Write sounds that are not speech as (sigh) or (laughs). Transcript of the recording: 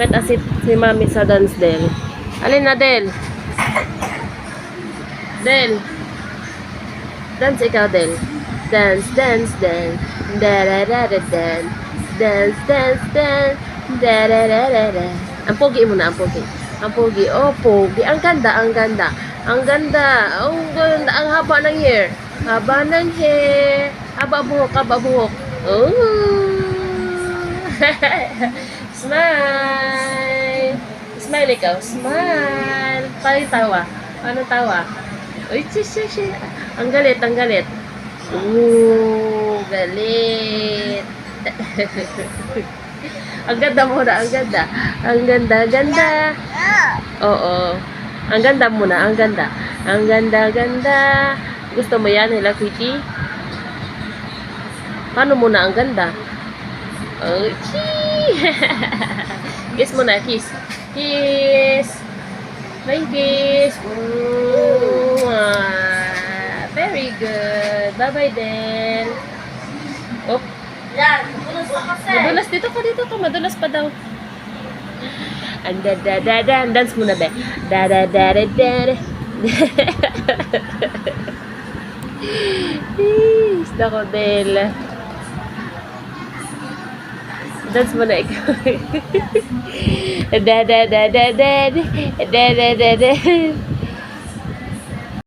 Bakit asit si mami sa dance, Del? Alin na, Del? Del. Dance ikaw, Del. Dance, dance, dance. Da da da da dance. Dance, dance. Da da da da. Ang pogi mo na, ang pogi. Ang pogi. Oh, pogi. Ang ganda, ang ganda. Ang ganda. Ang ganda. Ang haba ng hair. Haba ng hair. Haba buhok, haba buhok. Oh. (laughs) Smile. Smile ikaw. Smile. Paano tawa? Paano tawa? Uy, sis, sis. Ang galit, ang galit. Ooh, galit. (laughs) ang ganda mo na, ang ganda. Ang ganda, ganda. Oo. Ang ganda mo na, ang ganda. Ang ganda, ganda. Gusto mo yan, Hello Kitty? Paano mo na ang ganda? Oh, (laughs) kiss mo na, kiss. Kiss! May kiss! Mwah! Very good. Bye-bye, Del. Oh, Yan, pulos ka kasi. madulas dito ka, dito ka. Madulas pa daw. And da da da da. Dance muna, be. Da da da da da da. (laughs) Gusto Dance muna ikaw. da da da da da. Da da da da.